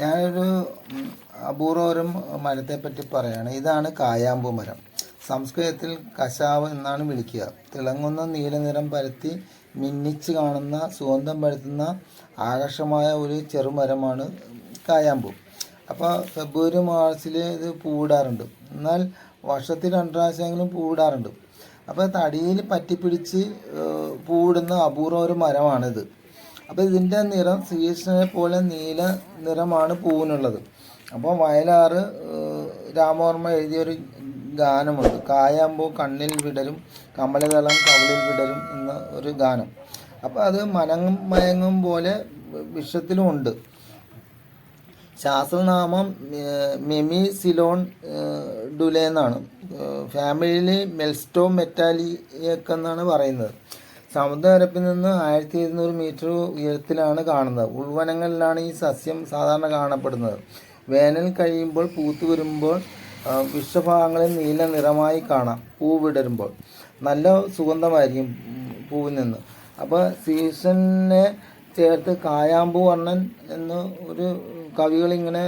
ഞാനൊരു അപൂർവരം മരത്തെ പറ്റി പറയാണ്. ഇതാണ് കായാമ്പു മരം. സംസ്കൃതത്തിൽ കശാവ് എന്നാണ് വിളിക്കുക. തിളങ്ങുന്ന നീലനിറം പരത്തി മിന്നിച്ച് കാണുന്ന സുഗന്ധം പരത്തുന്ന ആകർഷമായ ഒരു ചെറുമരമാണ് കായാമ്പു. അപ്പോൾ ഫെബ്രുവരി മാർച്ചിൽ ഇത് പൂവിടാറുണ്ട്. എന്നാൽ വർഷത്തിൽ രണ്ട് പ്രാവശ്യമെങ്കിലും പൂവിടാറുണ്ട്. അപ്പോൾ തടിയിൽ പറ്റിപ്പിടിച്ച് പൂവിടുന്ന അപൂർവ ഒരു മരമാണിത്. അപ്പോൾ ഇതിന്റെ നിറം ശ്രീകൃഷ്ണനെ പോലെ നീല നിറമാണ് പൂവിനുള്ളത്. അപ്പോൾ വയലാറ് ഏഹ്, രാമവർമ്മ എഴുതിയൊരു ഗാനമുണ്ട്. കായാമ്പൂ കണ്ണിൽ വിടരും കമലതളം കവളിൽ വിടരും എന്ന ഒരു ഗാനം. അപ്പോൾ അത് മനങ്ങും മയങ്ങും പോലെ വിഷത്തിലുമുണ്ട് ശാസ്ത്രനാമം മെമി സിലോൺ ഡുലേ എന്നാണ്. ഫാമിലി ഫാമിലിയിൽ മെൽസ്റ്റോ മെറ്റാലിയക്ക് എന്നാണ് പറയുന്നത്. സമുദ്രനിരപ്പിൽ നിന്ന് ആയിരത്തി ഇരുന്നൂറ് മീറ്റർ ഉയരത്തിലാണ് കാണുന്നത്. ഉൾവനങ്ങളിലാണ് ഈ സസ്യം സാധാരണ കാണപ്പെടുന്നത്. വേനൽ കഴിയുമ്പോൾ പൂത്തു വരുമ്പോൾ വിഷഭാഗങ്ങളിൽ നീല നിറമായി കാണാം. പൂ വിടരുമ്പോൾ. നല്ല സുഗന്ധമായിരിക്കും പൂവിൽ നിന്ന് അപ്പോൾ സീസണിനെ ചേർത്ത് കായാമ്പു വർണൻ എന്ന് ഒരു കവികളിങ്ങനെ ഇങ്ങനെ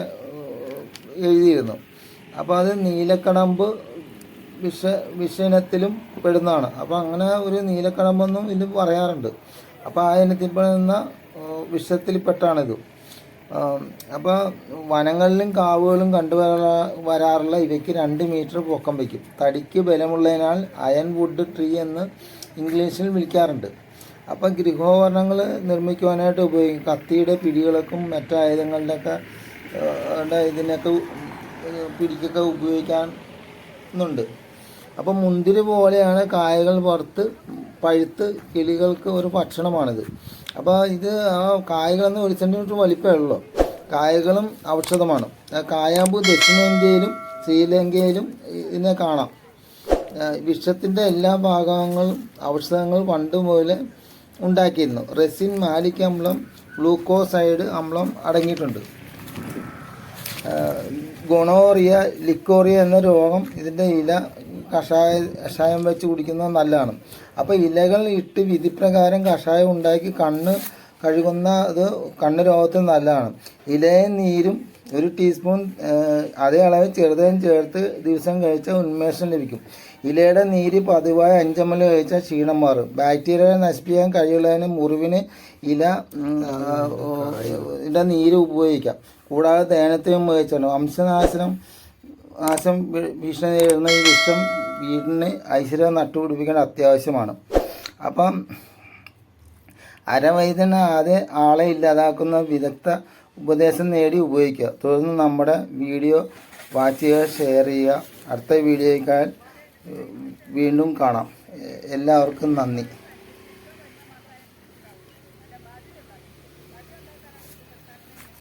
എഴുതിയിരുന്നു. അപ്പോൾ അത് നീലക്കടമ്പ് വിഷ വിഷയിനത്തിലും പെടുന്നതാണ്. അപ്പോൾ അങ്ങനെ ഒരു നീലക്കടമ്പെന്നും ഇത് പറയാറുണ്ട്. അപ്പോൾ ആ ഇനത്തിൽപ്പെടുന്ന വിഷത്തിൽ വിഷത്തിൽപ്പെട്ടാണിത്. അപ്പോൾ വനങ്ങളിലും കാവുകളും കണ്ടുവരാ വരാറുള്ള ഇവയ്ക്ക് രണ്ട് മീറ്റർ പൊക്കം വയ്ക്കും. തടിക്ക് ബലമുള്ളതിനാൽ അയൺ വുഡ് ട്രീ എന്ന് ഇംഗ്ലീഷിൽ വിളിക്കാറുണ്ട്. അപ്പം ഗൃഹോപകരണങ്ങൾ നിർമ്മിക്കുവാനായിട്ട് ഉപയോഗിക്കും. കത്തിയുടെ പിടികൾക്കും മറ്റായുധങ്ങളുടെയൊക്കെ ഇതിനൊക്കെ പിടിക്കൊക്കെ ഉപയോഗിക്കാനുണ്ട് അപ്പം മുന്തിരി പോലെയാണ് കായകൾ പുറത്ത് പഴുത്ത് കിളികൾക്ക് ഒരു ഭക്ഷണമാണിത്. അപ്പോൾ ഇത് ആ കായകളെന്ന് ഒരു സെന്റിമീറ്റർ വലിപ്പമേ ഉള്ളൂ. കായകളും ഔഷധമാണ്. കായാമ്പൂ ദക്ഷിണേന്ത്യയിലും ശ്രീലങ്കയിലും ഇതിനെ കാണാം. വിഷത്തിന്റെ എല്ലാ ഭാഗങ്ങളും ഔഷധങ്ങൾ പണ്ട് മുതലേ ഉണ്ടാക്കിയിരുന്നു. റെസിൻ മാലിക് അമ്ലം ഗ്ലൂക്കോസൈഡ് അമ്ലം അടങ്ങിയിട്ടുണ്ട്. ഗുണോറിയ ലിക്കോറിയ എന്ന രോഗം ഇതിന്റെ ഇല കഷായ കഷായം വെച്ച് കുടിക്കുന്നത് നല്ലതാണ്. അപ്പോൾ ഇലകൾ ഇട്ട് വിധിപ്രകാരം കഷായം ഉണ്ടാക്കി കണ്ണ് കഴുകുന്ന അത് കണ്ണ് രോഗത്തിന് നല്ലതാണ്. ഇലയും നീരും ഒരു ടീസ്പൂൺ അതേ അളവ് ചെറുതായും ചേർത്ത് ദിവസം കഴിച്ചാൽ ഉന്മേഷം ലഭിക്കും. ഇലയുടെ നീര് പതിവായി അഞ്ചമ്മൽ കഴിച്ചാൽ ക്ഷീണം മാറും. ബാക്ടീരിയ നശിപ്പിക്കാൻ കഴിയുള്ളതിന് മുറിവിന് ഇല ഇതിന്റെ നീര് ഉപയോഗിക്കാം. കൂടാതെ തേനത്തെയും ഉപയോഗിച്ചാണ് വംശനാശനം നാശം ഭീഷണി നേരിടുന്ന ഈ വിഷം വീടിന് ഐശ്വര്യം നട്ടുപിടിപ്പിക്കേണ്ട അത്യാവശ്യമാണ്. അപ്പം അരവൈദ്യന് ആദ്യം ആളെ ഇല്ലാതാക്കുന്ന വിദഗ്ധ ഉപദേശം നേടി ഉപയോഗിക്കുക. തുടർന്ന് നമ്മുടെ വീഡിയോ വാച്ച് ചെയ്യുക ഷെയർ ചെയ്യുക. അടുത്ത വീഡിയോയേക്കാൾ വീണ്ടും കാണാം. എല്ലാവർക്കും നന്ദി.